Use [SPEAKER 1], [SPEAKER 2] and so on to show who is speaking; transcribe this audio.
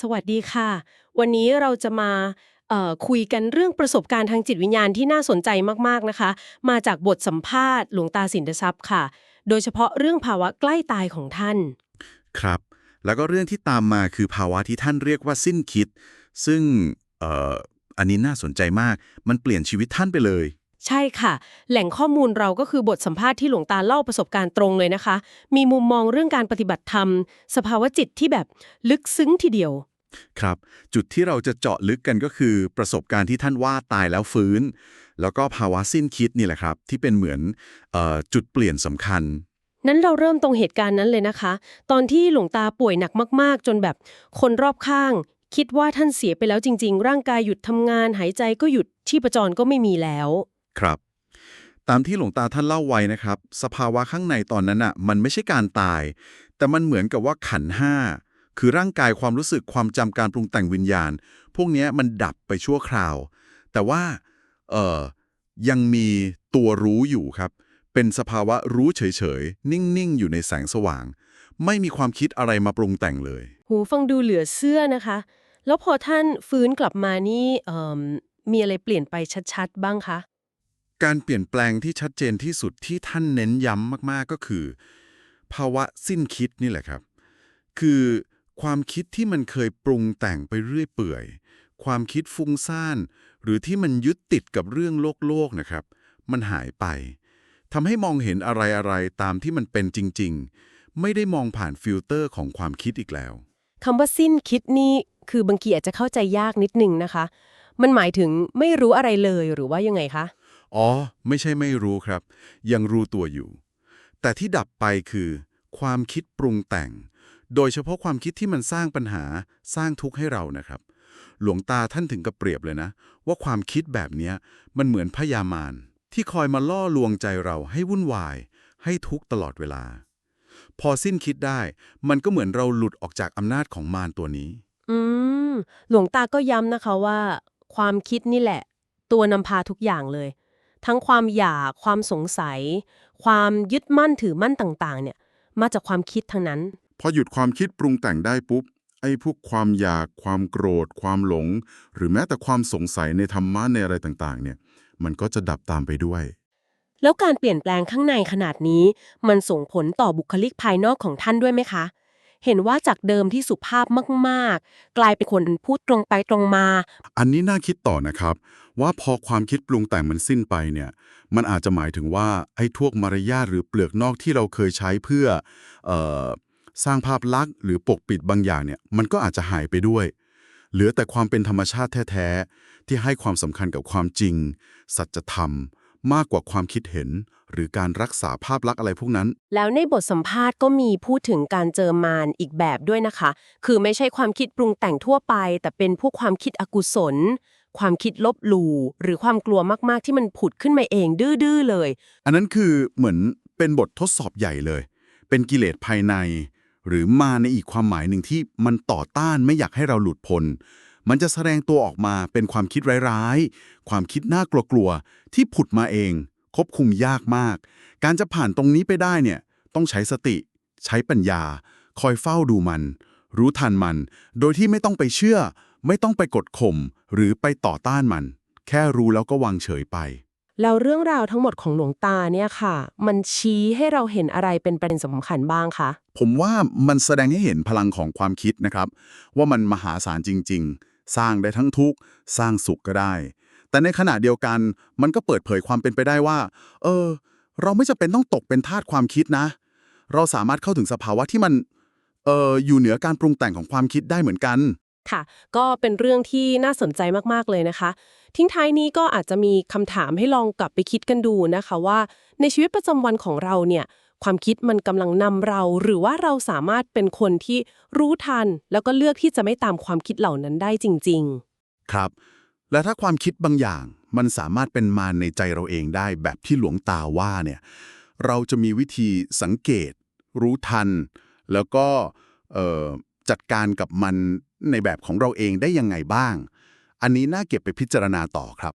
[SPEAKER 1] สวัสดีค่ะ วันนี้เราจะมาเอ่อคุยกันเรื่องประสบการณ์ทางจิตวิญญาณที่น่าสนใจมากๆนะคะ มาจากบทสัมภาษณ์หลวงตาสินทรัพย์ค่ะ โดยเฉพาะเรื่องภาวะใกล้ตายของท่าน
[SPEAKER 2] ครับ แล้วก็เรื่องที่ตามมาคือภาวะที่ท่านเรียกว่าสิ้นคิด ซึ่งเอ่ออันนี้น่าสนใจมาก มันเปลี่ยนชีวิตท่านไปเลย
[SPEAKER 1] ใช่ค่ะ แหล่งข้อมูลเราก็คือบทสัมภาษณ์ที่หลวงตาเล่าประสบการณ์ตรงเลยนะคะ มีมุมมองเรื่องการปฏิบัติธรรม สภาวะจิตที่แบบลึกซึ้งทีเดียว
[SPEAKER 2] ครับ จุดที่เราจะเจาะลึกกันก็คือประสบการณ์ที่ท่านว่าตายแล้วฟื้น แล้วก็ภาวะสิ้นคิดนี่แหละครับ ที่เป็นเหมือนเอ่อจุดเปลี่ยนสำคัญ
[SPEAKER 1] นั้นเราเริ่มตรงเหตุการณ์นั้นเลยนะคะ ตอนที่หลวงตาป่วยหนักมาก ๆ จนแบบคนรอบข้าง คิดว่าท่านเสียไปแล้วจริง ๆ ร่างกายหยุดทำงาน หายใจก็หยุดชีพจรก็ไม่มีแล้ว
[SPEAKER 2] ครับ ตามที่หลวงตาท่านเล่าไว้นะครับ สภาวะข้างในตอนนั้นอะ มันไม่ใช่การตาย แต่มันเหมือนกับว่าขันธ์ห้า คือร่างกายความรู้สึกความจำการปรุงแต่งวิญญาณ พวกเนี้ยมันดับไปชั่วคราว แต่ว่าเอ่อยังมีตัวรู้อยู่ครับ เป็นสภาวะรู้เฉยๆ นิ่งๆ อยู่ในแสงสว่าง ไม่มีความคิดอะไรมาปรุงแต่งเลย
[SPEAKER 1] หูฟังดูเหลือเชื่อนะคะ แล้วพอท่านฟื้นกลับมานี่เอิ่มมีอะไรเปลี่ยนไปชัดๆ บ้างคะ
[SPEAKER 2] การเปลี่ยนแปลงที่ชัดเจนที่สุดที่ท่านเน้นย้ำมากๆก็คือ ภาวะสิ้นคิดนี่แหละครับ คือ ความคิดที่มันเคยปรุงแต่งไปเรื่อยเปื่อย ความคิดฟุ้งซ่าน หรือที่มันยึดติดกับเรื่องโลกโลกนะครับ มันหายไปทำให้มองเห็นอะไรๆตามที่มันเป็นจริง ๆ ไม่ได้มองผ่านฟิลเตอร์ของความคิดอีกแล้ว
[SPEAKER 1] คำว่าสิ้นคิดนี่คือบางทีอาจจะเข้าใจยากนิดนึงนะคะ มันหมายถึงไม่รู้อะไรเลยหรือว่ายังไงคะ
[SPEAKER 2] อ๋อ ไม่ใช่ไม่รู้ครับ ยังรู้ตัวอยู่ แต่ที่ดับไปคือ ความคิดปรุงแต่ง โดยเฉพาะความคิดที่มันสร้างปัญหาสร้างทุกข์ให้เรานะครับ หลวงตาท่านถึงกับเปรียบเลยนะ ว่าความคิดแบบนี้มันเหมือนพยามารที่คอยมาล่อลวงใจเราให้วุ่นวาย ให้ทุกข์ตลอดเวลา พอสิ้นคิดได้ มันก็เหมือนเราหลุดออกจากอำนาจของมารตัวนี้
[SPEAKER 1] อืม หลวงตาก็ย้ำนะคะว่า ความคิดนี่แหละ ตัวนำพาทุกอย่างเลย ทั้งความอยาก ความสงสัย ความยึดมั่นถือมั่นต่าง ๆ เนี่ย มาจากความคิดทั้งนั้น
[SPEAKER 3] พอหยุดความคิดปรุงแต่งได้ปุ๊บ ไอ้พวกความอยาก ความโกรธ ความหลง หรือแม้แต่ความสงสัยในธรรมะในอะไรต่างๆ เนี่ย มันก็จะดับตามไปด้วย
[SPEAKER 1] แล้วการเปลี่ยนแปลงข้างในขนาดนี้ มันส่งผลต่อบุคลิกภายนอกของท่านด้วยไหมคะ เห็นว่าจากเดิมที่สุภาพมาก ๆ กลายเป็นคนพูดตรงไปตรงมา
[SPEAKER 3] อันนี้น่าคิดต่อนะครับ ว่าพอความคิดปรุงแต่งมันสิ้นไปเนี่ย มันอาจจะหมายถึงว่าไอ้พวกมารยาทหรือเปลือกนอกที่เราเคยใช้เพื่อเออ สร้างภาพลักษณ์หรือปกปิดบางอย่างเนี่ยมันก็อาจจะหายไปด้วย เหลือแต่ความเป็นธรรมชาติแท้ๆ ที่ให้ความสำคัญกับความจริง สัจธรรม มากกว่าความคิดเห็น หรือการรักษาภาพลักษณ์อะไรพวกนั้น
[SPEAKER 1] แล้วในบทสัมภาษณ์ก็มีพูดถึงการเจอมารอีกแบบด้วยนะคะ คือไม่ใช่ความคิดปรุงแต่งทั่วไป แต่เป็นพวกความคิดอกุศลความคิดลบหลู่หรือความกลัวมากๆที่มันผุดขึ้นมาเองดื้อๆเลย
[SPEAKER 3] อันนั้นคือเหมือนเป็นบททดสอบใหญ่เลย เป็นกิเลสภายใน หรือมาในอีกความหมายหนึ่งที่มันต่อต้านไม่อยากให้เราหลุดพ้นมันจะแสดงตัวออกมาเป็นความคิดร้ายๆ ความคิดน่ากลัวๆ ที่ผุดมาเอง ควบคุมยากมาก การจะผ่านตรงนี้ไปได้เนี่ยต้องใช้สติ ใช้ปัญญา คอยเฝ้าดูมัน รู้ทันมัน โดยที่ไม่ต้องไปเชื่อ ไม่ต้องไปกดข่มหรือไปต่อต้านมัน แค่รู้แล้วก็วางเฉยไป
[SPEAKER 1] แล้วเรื่องราวทั้งหมดของหลวงตาเนี่ยค่ะ มันชี้ให้เราเห็นอะไรเป็นประเด็นสำคัญบ้างคะ
[SPEAKER 3] ผมว่ามันแสดงให้เห็นพลังของความคิดนะครับ ว่ามันมหาศาลจริง ๆ สร้างได้ทั้งทุกข์สร้างสุขก็ได้ แต่ในขณะเดียวกันมันก็เปิดเผยความเป็นไปได้ว่า เออ เราไม่จำเป็นต้องตกเป็นทาสความคิดนะ เราสามารถเข้าถึงสภาวะที่มันเอออยู่เหนือการปรุงแต่งของความคิดได้เหมือนกัน
[SPEAKER 1] ค่ะ ก็เป็นเรื่องที่น่าสนใจมาก ๆ เลยนะคะ ทิ้งท้ายนี้ก็อาจจะมีคำถามให้ลองกลับไปคิดกันดูนะคะว่า ในชีวิตประจำวันของเราเนี่ยความคิดมันกำลังนำเรา หรือว่าเราสามารถเป็นคนที่รู้ทัน แล้วก็เลือกที่จะไม่ตามความคิดเหล่านั้นได้จริง
[SPEAKER 3] ครับ และถ้าความคิดบางอย่าง มันสามารถเป็นมารในใจเราเองได้แบบที่หลวงตาว่าเนี่ยเราจะมีวิธีสังเกต รู้ทัน แล้วก็จัดการกับมันในแบบของเราเองได้ยังไงบ้าง อันนี้น่าเก็บไปพิจารณาต่อครับ